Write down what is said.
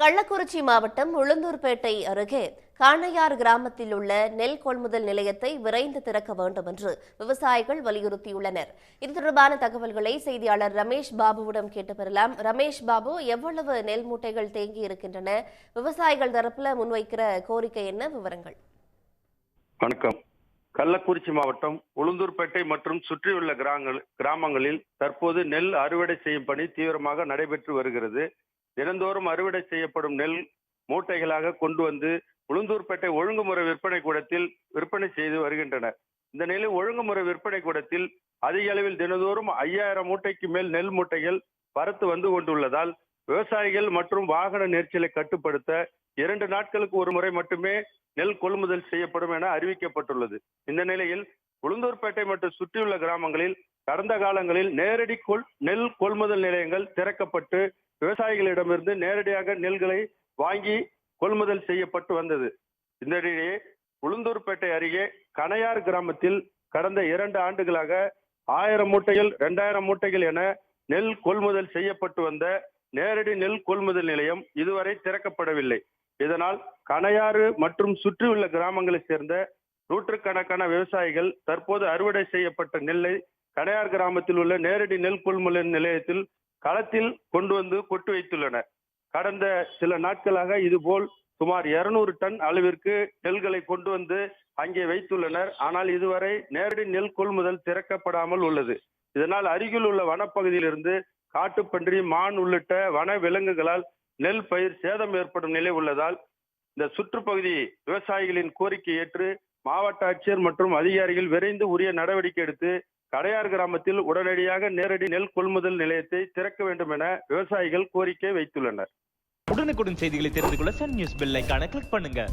கள்ளக்குறிச்சி மாவட்டம் உளுந்தூர்பேட்டை அருகே காணையார் கிராமத்தில் உள்ள நெல் கொள்முதல் நிலையத்தை விரைந்து திறக்க வேண்டும் என்று விவசாயிகள் வலியுறுத்தியுள்ளனர். இது தொடர்பான தகவல்களை செய்தியாளர் ரமேஷ் பாபுவிடம் கேட்டு பெறலாம் ரமேஷ் பாபு எவ்வளவு நெல் மூட்டைகள் தேங்கி இருக்கின்றன? விவசாயிகள் தரப்புல முன்வைக்கிற கோரிக்கை என்ன? விவரங்கள். வணக்கம். கள்ளக்குறிச்சி மாவட்டம் உளுந்தூர்பேட்டை மற்றும் சுற்றியுள்ள கிராமங்கள் கிராமங்களில் தற்போது நெல் அறுவடை செய்யும் பணி தீவிரமாக நடைபெற்று வருகிறது. தினந்தோறும் அறுவடை செய்யப்படும் நெல் மூட்டைகளாக கொண்டு வந்து உளுந்தூர்பேட்டை ஒழுங்குமுறை விற்பனை கூடத்தில் விற்பனை செய்து வருகின்றனர். இந்த நிலையில் ஒழுங்குமுறை விற்பனை கூடத்தில் அதிக அளவில் தினந்தோறும் ஐயாயிரம் மூட்டைக்கு மேல் நெல் மூட்டைகள் பறத்து வந்து கொண்டுள்ளதால் விவசாயிகள் மற்றும் வாகன நெரிச்சலை கட்டுப்படுத்த இரண்டு நாட்களுக்கு ஒரு முறை மட்டுமே நெல் கொள்முதல் செய்யப்படும் என அறிவிக்கப்பட்டுள்ளது. இந்த நிலையில் உளுந்தூர்பேட்டை மற்றும் சுற்றியுள்ள கிராமங்களில் கடந்த காலங்களில் நேரடி கொள் நெல் கொள்முதல் நிலையங்கள் திறக்கப்பட்டு விவசாயிகளிடமிருந்து நேரடியாக நெல்களை வாங்கி கொள்முதல் செய்யப்பட்டு வந்தது. இந்த நிலையே உளுந்தூர்பேட்டை அருகே கணையார் கிராமத்தில் கடந்த இரண்டு ஆண்டுகளாக ஆயிரம் மூட்டைகள் இரண்டாயிரம் மூட்டைகள் என நெல் கொள்முதல் செய்யப்பட்டு வந்த நேரடி நெல் கொள்முதல் நிலையம் இதுவரை திறக்கப்படவில்லை. இதனால் கணையாறு மற்றும் சுற்றியுள்ள கிராமங்களைச் சேர்ந்த நூற்றுக்கணக்கான விவசாயிகள் தற்போது அறுவடை செய்யப்பட்ட நெல்லை கடையார் கிராமத்தில் உள்ள நேரடி நெல் கொள்முதல் நிலையத்தில் களத்தில் கொண்டு வந்து கொட்டு வைத்துள்ளனர். கடந்த சில நாட்களாக இதுபோல் சுமார் 200 டன் அளவிற்கு நெல்களை கொண்டு வந்து அங்கே வைத்துள்ளனர். ஆனால் இதுவரை நேரடி நெல் கொள்முதல் திறக்கப்படாமல் உள்ளது. இதனால் அருகில் உள்ள வனப்பகுதியிலிருந்து காட்டுப்பன்றி மான் உள்ளிட்ட வன விலங்குகளால் நெல் பயிர் சேதம் ஏற்படும் நிலை உள்ளதால் இந்த சுற்றுப்பகுதி விவசாயிகளின் கோரிக்கை ஏற்று மாவட்ட ஆட்சியர் மற்றும் அதிகாரிகள் விரைந்து உரிய நடவடிக்கை எடுத்து கடையார் கிராமத்தில் உடனடியாக நேரடி நெல் கொள்முதல் நிலையத்தை திறக்க வேண்டும் என விவசாயிகள் கோரிக்கை வைத்துள்ளனர். உடனுக்குடன் செய்திகளை தெரிந்து கொள்ள சன் நியூஸ் பெல் கிளிக் பண்ணுங்க.